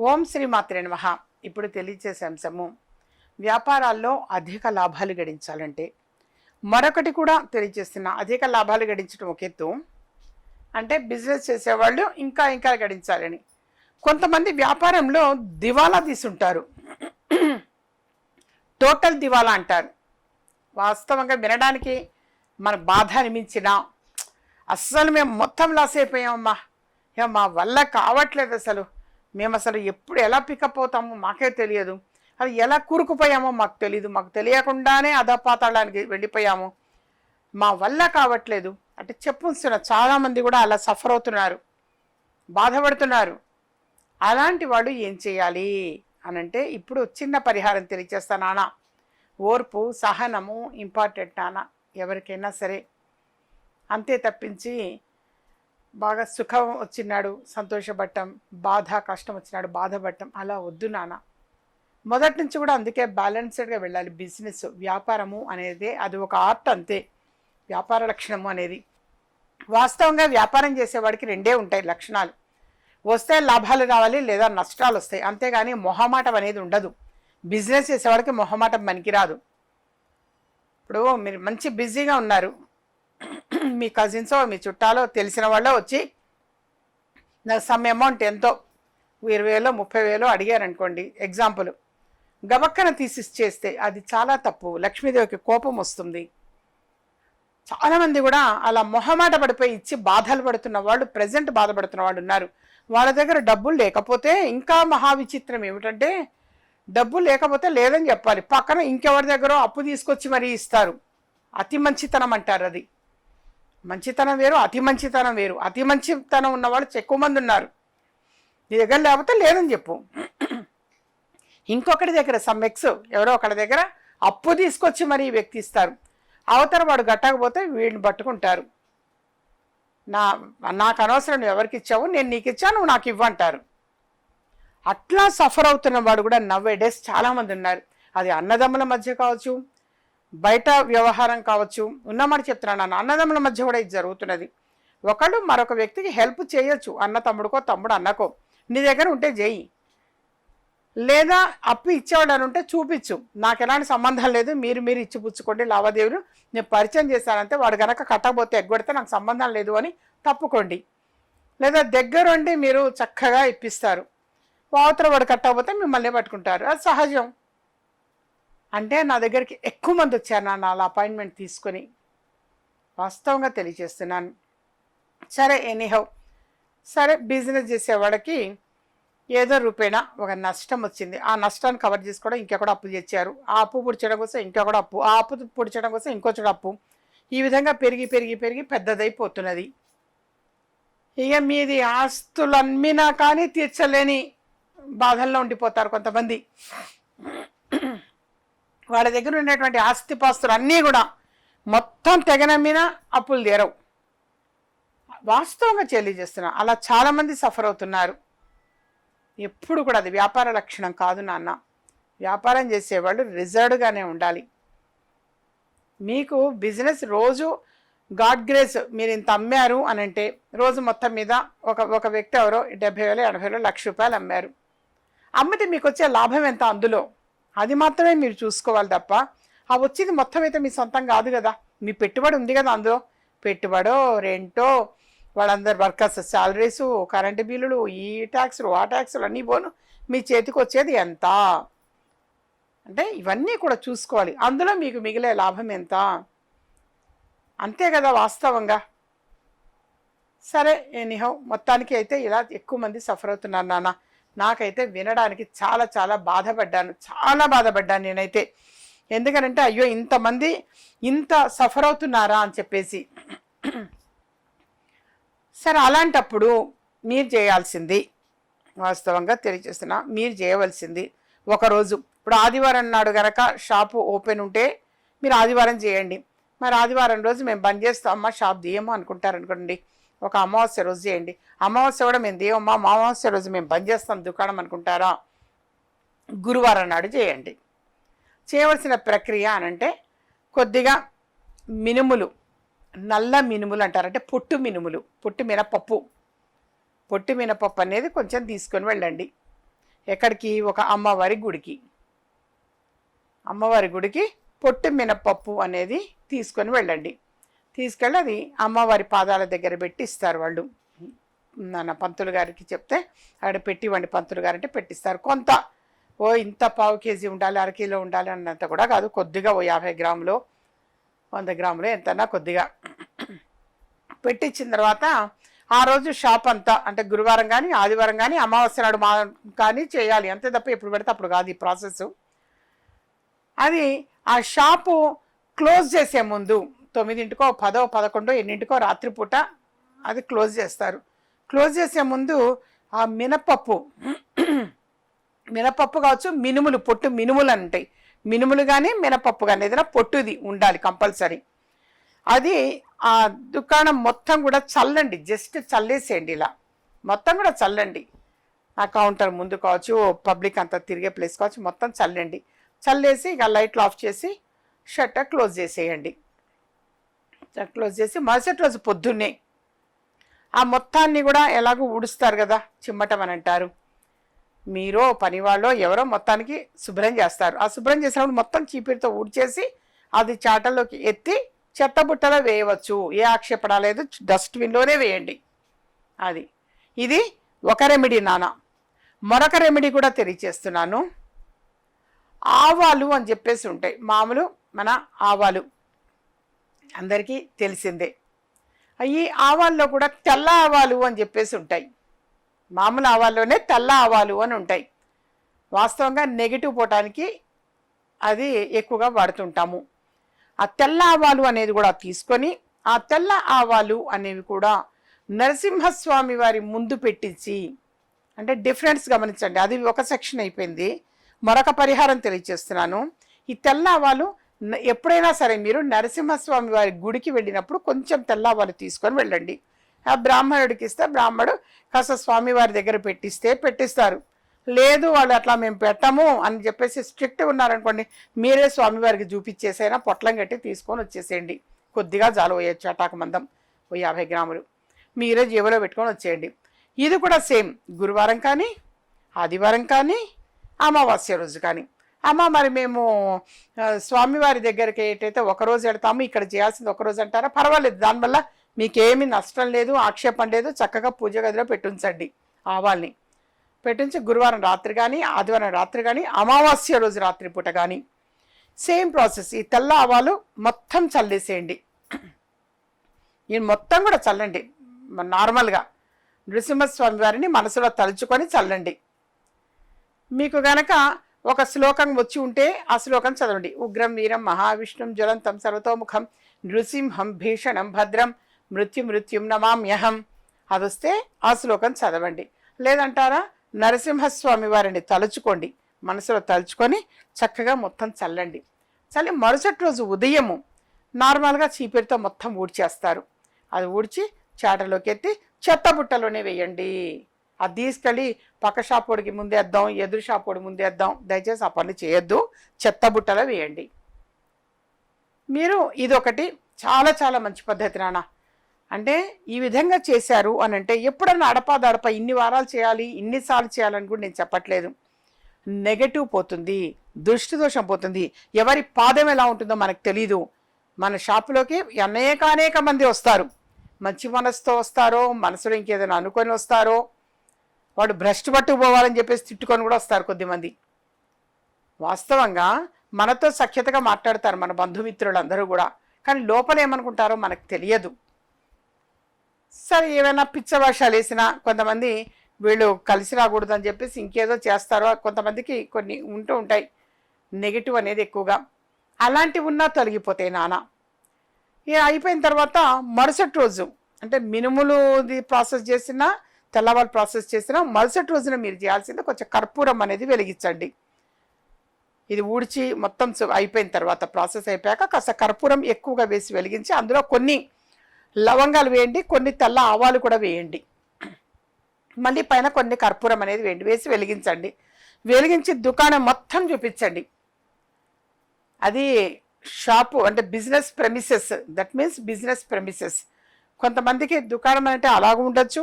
ఓం శ్రీ మాత్రే మహా ఇప్పుడు తెలియచేసే అంశము వ్యాపారాల్లో అధిక లాభాలు గడించాలంటే. మరొకటి కూడా తెలియజేస్తున్నా అధిక లాభాలు గడించడం ఒక ఎత్తు అంటే బిజినెస్ చేసేవాళ్ళు ఇంకా ఇంకా గడించాలని. కొంతమంది వ్యాపారంలో దివాలా తీసుంటారు. టోటల్ దివాలా అంటారు. వాస్తవంగా వినడానికి మన బాధ అనిపించినా అస్సలు మేము మొత్తం లాస్ అయిపోయామమ్మా. ఇక మా వల్ల కావట్లేదు అసలు. మేము అసలు ఎప్పుడు ఎలా పికప్ అవుతామో మాకే తెలియదు. అది ఎలా కూరుకుపోయామో మాకు తెలియదు మాకు తెలియకుండానే అధపాతాళానికి వెళ్ళిపోయాము. మా వల్ల కావట్లేదు. అంటే చెప్పుస్తున్న చాలామంది కూడా అలా సఫర్ అవుతున్నారు. బాధపడుతున్నారు. అలాంటి వాళ్ళు ఏం చేయాలి? అనంటే ఇప్పుడు చిన్న పరిహారం తెలియచేస్తా నాన్న. ఓర్పు సహనము ఇంపార్టెంట్ నాన్న. ఎవరికైనా సరే. అంతే తప్పించి బాగా సుఖం వచ్చినాడు సంతోషపడటం బాధ కష్టం వచ్చినాడు బాధపడటం అలా వద్దు నాన్న. మొదటి నుంచి కూడా అందుకే బ్యాలెన్స్డ్గా వెళ్ళాలి. బిజినెస్ వ్యాపారము అనేది అది ఒక ఆర్ట్ అంతే. వ్యాపార లక్షణము అనేది. వాస్తవంగా వ్యాపారం చేసేవాడికి రెండే ఉంటాయి లక్షణాలు. వస్తే లాభాలు రావాలి లేదా నష్టాలు వస్తాయి. అంతేగాని మొహమాటం అనేది ఉండదు. బిజినెస్ చేసేవాడికి మొహమాటం పనికిరాదు. ఇప్పుడు మీరు మంచి బిజీగా ఉన్నారు. మీ కజిన్సో మీ చుట్టాలో తెలిసిన వాళ్ళో వచ్చి నాకు సమ్ అమౌంట్ ఎంతో ఇరవై వేలో ముప్పై వేలో అడిగారనుకోండి ఎగ్జాంపుల్. గబక్కన తీసి చేస్తే అది చాలా తప్పు లక్ష్మీదేవికి కోపం వస్తుంది. చాలామంది కూడా అలా మొహమాట పడిపోయి ఇచ్చి బాధలు పడుతున్న వాళ్ళు ప్రజెంట్ బాధపడుతున్న వాళ్ళు ఉన్నారు. వాళ్ళ దగ్గర డబ్బులు లేకపోతే ఇంకా మహావిచిత్రం ఏమిటంటే డబ్బులు లేకపోతే లేదని చెప్పాలి. పక్కన ఇంకెవరి దగ్గర అప్పు తీసుకొచ్చి మరీ ఇస్తారు. అతి మంచితనం అంటారు అది. మంచితనం వేరు అతి మంచితనం వేరు. అతి మంచితనం ఉన్న వాళ్ళు ఎక్కువ మంది ఉన్నారు. నీ దగ్గర లేకపోతే లేదని చెప్పు. ఇంకొకటి దగ్గర సమ్ ఎక్స్ ఎవరో ఒకరి దగ్గర అప్పు తీసుకొచ్చి మరి ఈ వ్యక్తి ఇస్తారు. అవతల వాడు గట్టకపోతే వీడిని పట్టుకుంటారు. నా నాకు అనవసరం నువ్వు ఎవరికి ఇచ్చావు నేను నీకు ఇచ్చాను నువ్వు నాకు ఇవ్వంటారు అట్లా సఫర్ అవుతున్న వాడు కూడా నవ్వే డేస్ చాలామంది ఉన్నారు. అది అన్నదమ్ముల మధ్య కావచ్చు బయట వ్యవహారం కావచ్చు ఉన్నమాట చెప్తున్నాను నాన్న అన్నదమ్ముల మధ్య కూడా ఇది జరుగుతున్నది. ఒకళ్ళు మరొక వ్యక్తికి హెల్ప్ చేయొచ్చు అన్న తమ్ముడుకో తమ్ముడు అన్నకో. నీ దగ్గర ఉంటే చేయి లేదా అప్పు ఇచ్చేవాడు అని ఉంటే చూపించు. నాకు ఎలాంటి సంబంధం లేదు మీరు మీరు ఇచ్చి పుచ్చుకోండి లావాదేవీలు నేను పరిచయం చేశానంటే వాడు కనుక కట్టకపోతే ఎగ్గొడితే నాకు సంబంధం లేదు అని తప్పుకోండి. లేదా దగ్గరుండి మీరు చక్కగా ఇప్పిస్తారు. అవతల వాడు కట్టకపోతే మిమ్మల్ని పట్టుకుంటారు. అది సహజం. అంటే నా దగ్గరికి ఎక్కువ మంది వచ్చారు నా నాలుగు అపాయింట్మెంట్ తీసుకొని. వాస్తవంగా తెలియజేస్తున్నాను. సరే ఎనీహౌ సరే బిజినెస్ చేసేవాడికి ఏదో రూపేణా ఒక నష్టం వచ్చింది. ఆ నష్టాన్ని కవర్ చేసుకోవడం ఇంకెక్కడ అప్పు తెచ్చారు ఆ అప్పు పుడిచడం కోసం ఇంకొకడ అప్పు ఆ అప్పు పుడిచడం కోసం ఇంకో చోట అప్పు. ఈ విధంగా పెరిగి పెరిగి పెరిగి పెద్దదైపోతున్నది. ఇక మీది ఆస్తులు అమ్మినా కానీ తీర్చలేని బాధల్లో ఉండిపోతారు కొంతమంది. వాళ్ళ దగ్గర ఉన్నటువంటి ఆస్తిపాస్తులు అన్నీ కూడా మొత్తం తెగనమ్మినా అప్పులు తీరవు. వాస్తవంగా తెలియజేస్తున్నా అలా చాలామంది సఫర్ అవుతున్నారు. ఎప్పుడు కూడా అది వ్యాపార లక్షణం కాదు నాన్న. వ్యాపారం చేసేవాళ్ళు రిజర్వ్డ్గానే ఉండాలి. మీకు బిజినెస్ రోజు గాడ్ గ్రేస్ మీరు ఇంత అమ్మారు అని అంటే రోజు మొత్తం మీద ఒక ఒక వ్యక్తి ఎవరో డెబ్బై వేలు ఎనభై వేలు లక్ష రూపాయలు అమ్మారు. అమ్మితే మీకు వచ్చే లాభం ఎంత అందులో? అది మాత్రమే మీరు చూసుకోవాలి తప్ప ఆ వచ్చేది మొత్తం అయితే మీ సొంతం కాదు కదా. మీ పెట్టుబడి ఉంది కదా అందులో. పెట్టుబడో రెంటో వాళ్ళందరు వర్కర్స్ శాలరీసు కరెంటు బిల్లులు ఈ ట్యాక్సులు ఆ ట్యాక్సులు అన్నీ పోను. మీ చేతికి వచ్చేది ఎంత? అంటే ఇవన్నీ కూడా చూసుకోవాలి. అందులో మీకు మిగిలే లాభం ఎంత? అంతే కదా వాస్తవంగా. సరే ఎనీహౌ మొత్తానికి అయితే ఇలా ఎక్కువ మంది సఫర్ అవుతున్నారు నాన్న. నాకైతే వినడానికి చాలా చాలా బాధపడ్డాను. చాలా బాధపడ్డాను నేనైతే. ఎందుకనంటే అయ్యో ఇంతమంది ఇంత సఫర్ అవుతున్నారా అని చెప్పేసి. సరే అలాంటప్పుడు మీరు చేయాల్సింది వాస్తవంగా తెలియజేస్తున్నా మీరు చేయవలసింది ఒకరోజు. ఇప్పుడు ఆదివారం నాడు గనక షాపు ఓపెన్ ఉంటే మీరు ఆదివారం చేయండి. మరి ఆదివారం రోజు మేము బంద్ చేస్తాం అమ్మ షాప్ తీయము అనుకుంటారనుకోండి. ఒక అమావాస్య రోజు చేయండి. అమావాస్య కూడా మేము తీయమ్మా అమావాస్య రోజు మేము బంద్ చేస్తాం దుకాణం అనుకుంటారా? గురువారం నాడు చేయండి. చేయవలసిన ప్రక్రియ అనంటే కొద్దిగా మినుములు నల్ల మినుములు అంటారంటే పొట్టు మినుములు పొట్టు మినపప్పు. పొట్టు మినపప్పు అనేది కొంచెం తీసుకొని వెళ్ళండి. ఎక్కడికి? ఒక అమ్మవారి గుడికి. అమ్మవారి గుడికి పొట్టు మినపప్పు అనేది తీసుకొని వెళ్ళండి. తీసుకెళ్ళి అది అమ్మవారి పాదాల దగ్గర పెట్టి ఇస్తారు వాళ్ళు. నాన్న పంతులు గారికి చెప్తే అక్కడ పెట్టివ్వండి పంతులు గారు అంటే పెట్టిస్తారు. కొంత ఓ ఇంత పావు కేజీ ఉండాలి అర కిలో ఉండాలి అన్నంత కూడా కాదు. కొద్దిగా ఓ యాభై గ్రాములు వంద గ్రాములు ఎంతన్నా కొద్దిగా పెట్టించిన తర్వాత ఆ రోజు షాప్ అంతా అంటే గురువారం కానీ ఆదివారం కానీ అమావాస్య నాడు మా కానీ చేయాలి. అంతే తప్ప ఎప్పుడు పెడితే అప్పుడు కాదు ఈ ప్రాసెస్ అది ఆ షాపు క్లోజ్ చేసే ముందు తొమ్మిదింటికో పదో పదకొండో ఎన్నింటికో రాత్రిపూట అది క్లోజ్ చేస్తారు. క్లోజ్ చేసే ముందు ఆ మినపప్పు మినపప్పు కావచ్చు మినుములు పొట్టు మినుములు అంటాయి. ఉంటాయి మినుములు కానీ మినపప్పు కానీ ఏదైనా పొట్టుది ఉండాలి కంపల్సరీ. అది ఆ దుకాణం మొత్తం కూడా చల్లండి జస్ట్ చల్లేసేయండి ఇలా. మొత్తం కూడా చల్లండి. ఆ కౌంటర్ ముందు కావచ్చు పబ్లిక్ అంతా తిరిగే ప్లేస్ కావచ్చు మొత్తం చల్లండి. చల్లేసి ఇక లైట్లు ఆఫ్ చేసి షట్టర్ క్లోజ్ చేసేయండి. క్లోజ్ చేసి మరుసటి రోజు పొద్దున్నే ఆ మొత్తాన్ని కూడా ఎలాగో ఊడుస్తారు కదా చిమ్మటం అని అంటారు. మీరో పనివాళ్ళో ఎవరో మొత్తానికి శుభ్రం చేస్తారు. ఆ శుభ్రం చేసినప్పుడు మొత్తం చీపిరితో ఊడ్చేసి అది చాటల్లోకి ఎత్తి చెత్తబుట్టలో వేయవచ్చు. ఏ ఆక్షేపణ లేదు డస్ట్బిన్లోనే వేయండి. అది. ఇది ఒక రెమెడీ నాన్న మరొక రెమెడీ కూడా తెలియచేస్తున్నాను. ఆవాలు అని చెప్పేసి ఉంటాయి. మామూలు మన ఆవాలు. అందరికీ తెలిసిందే. ఈ ఆవాల్లో కూడా తెల్ల ఆవాలు అని చెప్పేసి ఉంటాయి. మామూలు ఆవాల్లోనే తెల్ల ఆవాలు అని ఉంటాయి. వాస్తవంగా నెగిటివ్ పోవటానికి అది ఎక్కువగా వాడుతుంటాము. ఆ తెల్ల ఆవాలు అనేది కూడా తీసుకొని ఆ తెల్ల ఆవాలు అనేవి కూడా నరసింహస్వామి వారి ముందు పెట్టించి అంటే డిఫరెన్స్ గమనించండి. అది ఒక సెక్షన్ అయిపోయింది. మరొక పరిహారం తెలియజేస్తున్నాను ఈ తెల్ల ఆవాలు ఎప్పుడైనా సరే మీరు నరసింహస్వామి వారి గుడికి వెళ్ళినప్పుడు కొంచెం తెల్లవాళ్ళు తీసుకొని వెళ్ళండి. ఆ బ్రాహ్మణుడికి ఇస్తే బ్రాహ్మడు కాస్త స్వామివారి దగ్గర పెట్టిస్తే పెట్టిస్తారు. లేదు వాళ్ళు అట్లా మేము పెట్టము అని చెప్పేసి స్ట్రిక్ట్ ఉన్నారనుకోండి మీరే స్వామివారికి చూపించేసైనా పొట్లం కట్టి తీసుకొని వచ్చేసేయండి. కొద్దిగా జాలు పోయొచ్చు అటాక మందం ఓ యాభై గ్రాములు. మీరే జీవలో పెట్టుకొని వచ్చేయండి. ఇది కూడా సేమ్ గురువారం కానీ ఆదివారం కానీ అమావాస్య రోజు కానీ. అమ్మ మరి మేము స్వామివారి దగ్గరికి ఏటైతే ఒక రోజు వెళ్తాము ఇక్కడ చేయాల్సింది ఒక రోజు అంటారా? పర్వాలేదు దానివల్ల మీకేమీ నష్టం లేదు ఆక్షేపం లేదు చక్కగా పూజ గదిలో పెట్టించండి ఆవాల్ని. పెట్టించి గురువారం రాత్రి కానీ ఆదివారం రాత్రి కానీ అమావాస్య రోజు రాత్రి పూట కానీ సేమ్ ప్రాసెస్ ఈ తెల్ల ఆవాలు మొత్తం చల్లేసేయండి. ఈ మొత్తం కూడా చల్లండి నార్మల్గా. నృసింహస్వామి వారిని మనసులో తలుచుకొని చల్లండి. మీకు గనక ఒక శ్లోకం వచ్చి ఉంటే ఆ శ్లోకం చదవండి. ఉగ్రం వీరం మహావిష్ణుం జ్వలంతం సర్వతోముఖం నృసింహం భీషణం భద్రం మృత్యు మృత్యుం నమామ్యహం. అది వస్తే ఆ శ్లోకం చదవండి. లేదంటారా? నరసింహస్వామి వారిని తలుచుకోండి. మనసులో తలుచుకొని చక్కగా మొత్తం చల్లండి. చల్లి మరుసటి రోజు ఉదయము నార్మల్గా చీపిరితో మొత్తం ఊడ్చేస్తారు. అది ఊడ్చి చాటలోకి ఎత్తి చెత్త బుట్టలోనే వేయండి. అది తీసుకెళ్ళి పక్క షాపోడికి ముందేద్దాం ఎదురు షాపోడి ముందేద్దాం దయచేసి ఆ పనులు చేయొద్దు. చెత్త బుట్టలో వేయండి. మీరు ఇదొకటి చాలా చాలా మంచి పద్ధతి నాన్న. అంటే ఈ విధంగా చేశారు అని అంటే ఎప్పుడన్నా అడపాదడప ఇన్ని వారాలు చేయాలి ఇన్నిసార్లు చేయాలని కూడా నేను చెప్పట్లేదు. నెగటివ్ పోతుంది దృష్టి దోషం పోతుంది. ఎవరి పాదం ఎలా ఉంటుందో మనకు తెలీదు. మన షాపులోకి అనేక అనేక మంది వస్తారు. మంచి మనసుతో వస్తారో మనసులో ఇంకేదైనా అనుకొని వస్తారో వాడు భ్రష్టు పట్టుకుపోవాలని చెప్పేసి తిట్టుకొని కూడా వస్తారు కొద్దిమంది. వాస్తవంగా మనతో సఖ్యతగా మాట్లాడతారు మన బంధుమిత్రులందరూ కూడా. కానీ లోపల ఏమనుకుంటారో మనకు తెలియదు. సరే ఏమైనా పిచ్చ వేషాలు వేసినా కొంతమంది వీళ్ళు కలిసి రాకూడదు అని చెప్పేసి ఇంకేదో చేస్తారో కొంతమందికి కొన్ని ఉంటూ ఉంటాయి. నెగిటివ్ అనేది ఎక్కువగా. అలాంటివి ఉన్నా తొలగిపోతాయి నాన్న ఇక అయిపోయిన తర్వాత మరుసటి రోజు అంటే మినుములు ప్రాసెస్ చేసిన తెల్లవారు ప్రాసెస్ చేసిన మరుసటి రోజున మీరు చేయాల్సింది కొంచెం కర్పూరం అనేది వెలిగించండి. ఇది ఊడ్చి మొత్తం అయిపోయిన తర్వాత ప్రాసెస్ అయిపోయాక కాస్త కర్పూరం ఎక్కువగా వేసి వెలిగించి అందులో కొన్ని లవంగాలు వేయండి కొన్ని తెల్ల ఆవాలు కూడా వేయండి. మళ్ళీ పైన కొన్ని కర్పూరం అనేది వేయండి వేసి వెలిగించండి. వెలిగించి దుకాణం మొత్తం చూపించండి. అది షాపు అంటే business premises that means business premises. కొంతమందికి దుకాణం అంటే అలాగ ఉండొచ్చు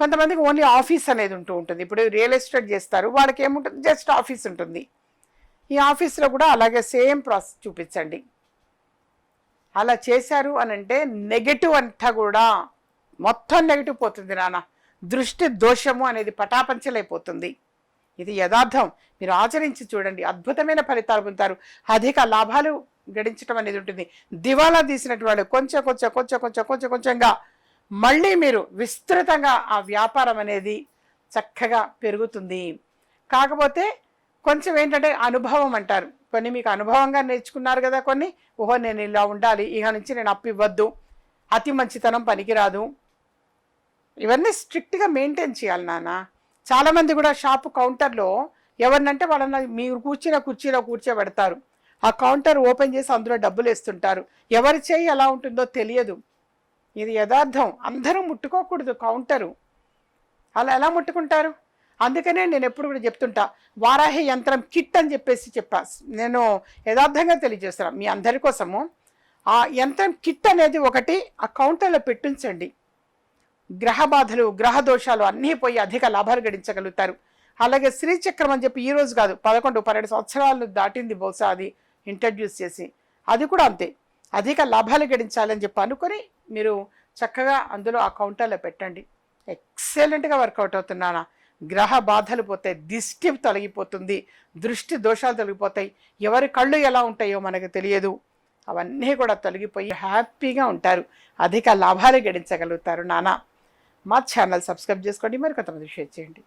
కొంతమందికి ఓన్లీ ఆఫీస్ అనేది ఉంటూ ఉంటుంది. ఇప్పుడు రియల్ ఎస్టేట్ చేస్తారు. వాళ్ళకి ఏముంటుంది? జస్ట్ ఆఫీస్ ఉంటుంది. ఈ ఆఫీస్లో కూడా అలాగే సేమ్ ప్రాసెస్ చూపించండి. అలా చేశారు అని అంటే నెగటివ్ అంతా కూడా మొత్తం నెగటివ్ పోతుంది నాన్న. దృష్టి దోషము అనేది పటాపంచలైపోతుంది. ఇది యథార్థం. మీరు ఆచరించి చూడండి. అద్భుతమైన ఫలితాలు పొందుతారు. అధిక లాభాలు గడించడం అనేది ఉంటుంది. దివాలా తీసినటువంటి వాళ్ళు కొంచెం కొంచెం కొంచెం కొంచెం కొంచెం కొంచెంగా మళ్ళీ మీరు విస్తృతంగా ఆ వ్యాపారం అనేది చక్కగా పెరుగుతుంది. కాకపోతే కొంచెం ఏంటంటే అనుభవం అంటారు. కొన్ని మీకు అనుభవంగా నేర్చుకున్నారు కదా కొన్ని ఓహో నేను ఇలా ఉండాలి ఇక నుంచి నేను అప్పు ఇవ్వద్దు అతి మంచితనం పనికిరాదు. ఇవన్నీ స్ట్రిక్ట్గా మెయింటైన్ చేయాలి నాన్న. చాలామంది కూడా షాపు కౌంటర్లో ఎవరినంటే వాళ్ళని మీరు కూర్చున్న కుర్చీలో కూర్చోబెడతారు. ఆ కౌంటర్ ఓపెన్ చేసి అందులో డబ్బులు వేస్తుంటారు. ఎవరి చేయి ఎలా ఉంటుందో తెలియదు. ఇది యథార్థం. అందరూ ముట్టుకోకూడదు. కౌంటరు. అలా ఎలా ముట్టుకుంటారు? అందుకనే నేను ఎప్పుడు కూడా చెప్తుంటా వారాహి యంత్రం కిట్ అని చెప్పేసి చెప్పా. నేను యథార్థంగా తెలియజేస్తాను మీ అందరి కోసము. ఆ యంత్రం కిట్ అనేది ఒకటి ఆ కౌంటర్లో పెట్టించండి. గ్రహ బాధలు గ్రహ దోషాలు అన్నీ పోయి అధిక లాభాలు గడించగలుగుతారు. అలాగే శ్రీచక్రం అని చెప్పి ఈరోజు కాదు పదకొండు పన్నెండు సంవత్సరాలు దాటింది బహుశా అది ఇంట్రడ్యూస్ చేసి. అది కూడా అంతే. అధిక లాభాలు గడించాలని చెప్పి అనుకొని మీరు చక్కగా అందులో ఆ కౌంటర్లో పెట్టండి. ఎక్సలెంట్గా వర్కౌట్ అవుతున్నానా గ్రహ బాధలు పోతాయి దిష్టి తొలగిపోతుంది. దృష్టి దోషాలు తొలగిపోతాయి. ఎవరి కళ్ళు ఎలా ఉంటాయో మనకు తెలియదు. అవన్నీ కూడా తొలగిపోయి హ్యాపీగా ఉంటారు. అధిక లాభాలు గడించగలుగుతారు నానా మా ఛానల్ సబ్స్క్రైబ్ చేసుకోండి. మరి కొంతమంది షేర్ చేయండి.